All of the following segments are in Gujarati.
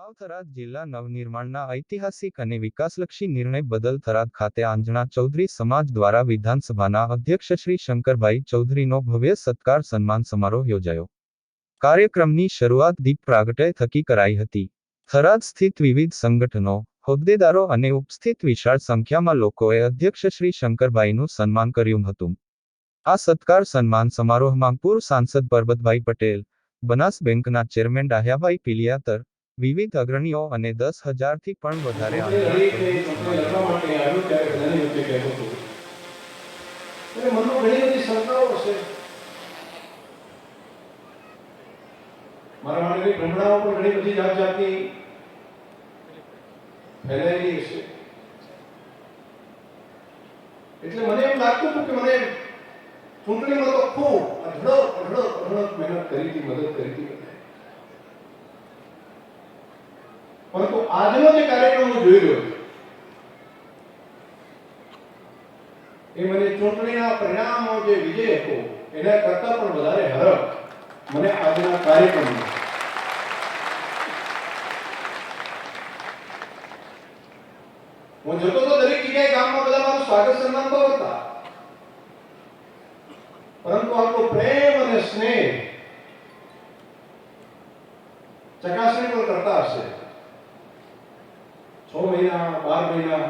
વાવ જિલ્લા નવનિર્માણના ઐતિહાસિક અને વિકાસલક્ષી નિર્ણય બદલ થરાદ ખાતે આંજણા ચૌધરી સમાજ દ્વારા વિધાનસભાના અધ્યક્ષ શ્રી શંકરભાઈ ચૌધરીનો ભવ્ય સત્કાર સન્માન સમારોહ યોજાયો. કાર્યક્રમની શરૂઆત દીપ પ્રાગટય થકી કરાઈ હતી. થરાદ સ્થિત વિવિધ સંગઠનો, હોદ્દેદારો અને ઉપસ્થિત વિશાળ સંખ્યામાં લોકોએ અધ્યક્ષ શ્રી શંકરભાઈનું સન્માન કર્યું હતું. આ સત્કાર સન્માન સમારોહમાં પૂર્વ સાંસદ પરબતભાઈ પટેલ, બનાસ બેંકના ચેરમેન ડાહ્યાભાઈ પિલિયાતર વિવિધ અગ્રણીઓ અને દસ હજારથી પણ વધારે માટે ભ્રમણાઓ પણ ઘણી બધી જાત જાતની ફેલાયેલી હશે. એટલે મને એમ લાગતું હતું કે મને ચૂંટણીમાં તો ખૂબ અઢળક અઢળક અઢળક મહેનત કરી હતી મદદ કરી હતી બધાએ. પરંતુ આજનો જે કાર્યક્રમ હું જોઈ રહ્યો એ મને ચૂંટણીના પરિણામો જે વિજય હતો એના કરતા પણ વધારે હરખ મને આજના કાર્યક્રમ હું જતો તો દરેક જગ્યાએ ગામમાં બધા મારું સ્વાગત સન્માન તો હતા પરંતુ આપણો પ્રેમ અને સ્નેહ ચકાસણી પણ કરતા હશે. છ મહિના, બાર મહિના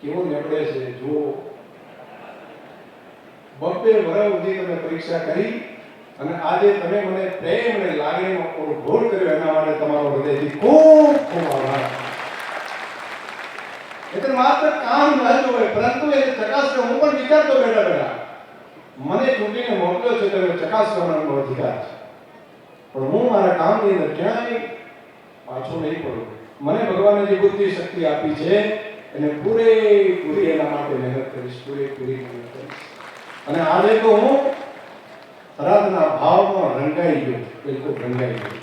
કેવો નીકળે છે જો બબ્બે વર્ષ સુધી તમે પરીક્ષા કરી અને આજે તમે મને પ્રેમ અને લાગણીનો અનુભવ કર્યો એના માટે તમારો હૃદયથી ખૂબ ખૂબ આભાર. એટલે માત્ર કામ ન જોવે પરંતુ એ ચકાસણી હું પણ વિચારતો બેઠા બેઠા. મને ચૂંટીને મોકલ્યો છે તમે ચકાસવાનો અધિકાર છે. પણ હું મારા કામની અંદર ક્યાંય પાછો નહીં પડું. મને ભગવાને જે બુદ્ધિ શક્તિ આપી છે, એને પૂરેપૂરી એના માટે મહેનત કરીશ, પૂરેપૂરી મહેનત કરીશ. અને આજે તો હું થરાદના ભાવમાં રંગાઈ ગયો, બિલકુલ રંગાઈ ગયો.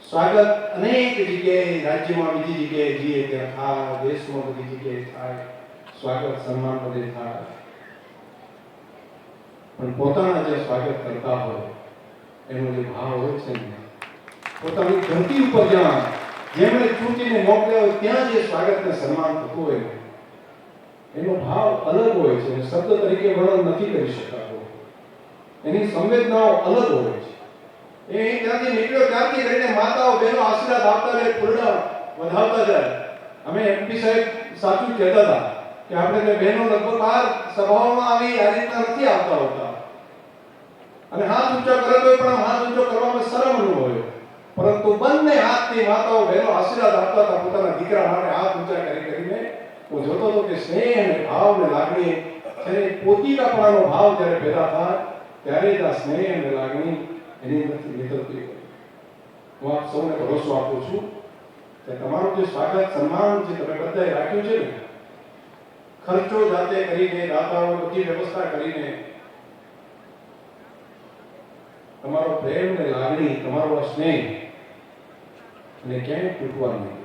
સ્વાગત અનેક જગ્યાએ, રાજ્યમાં બીજી જગ્યાએ જઈએ ત્યાં થાય, દેશમાં બધી જગ્યાએ થાય, સ્વાગત, સન્માન બધે થાય. પણ પોતાના જે સ્વાગત કરતા હોય એનો જે ભાવ હોય છે ને. પોતાની ધરતી ઉપર જ્યાં જેમણે ચૂંટીને મોકલ્યા હોય ત્યાં જે સ્વાગતને સન્માન થતું હોય એનો ભાવ અલગ હોય છે શબ્દ તરીકે વર્ણન નથી કરી શકાતો. એની સંવેદનાઓ અલગ હોય છે. એ ત્યાંથી નીકળ્યો, ત્યાંથી લઈને માતાઓ, બહેનો આશીર્વાદ આપતા રહે, પૂર્ણ વધાવતા જાય. અમે એમપી સાહેબ સાચું કહેતા હતા કે આપણે બહેનો લગભગ બહાર સભાઓમાં આવી આ રીતના નથી આવતા હોતા. અને હાથ ઊંચો કરેલો પણ હાથ ઊંચો કરવામાં શરમ અનુભવ્યો પરંતુ બંને હાથથી માતાઓ બહેનો આશીર્વાદ આપતા હતા પોતાના દીકરા માટે હાથ ઊંચા કરી કરીને હું જોતો હતો કે સ્નેહ અને ભાવ ને લાગણી છે પોતીકાપણાનો ભાવ જ્યારે પેદા થાય, ત્યારે જ આ સ્નેહ અને લાગણી એની અંદરથી નીકળતી હોય. હું આપ સૌને ભરોસો આપું છું કે તમારું જે સ્વાગત સન્માન જે તમે બધાએ રાખ્યું છે ને, ખર્ચો જાતે કરીને દાતાઓ બધી વ્યવસ્થા કરીને તમારો પ્રેમ ને લાગણી તમારો સ્નેહ અને ક્યાંય તૂટવા નહીં.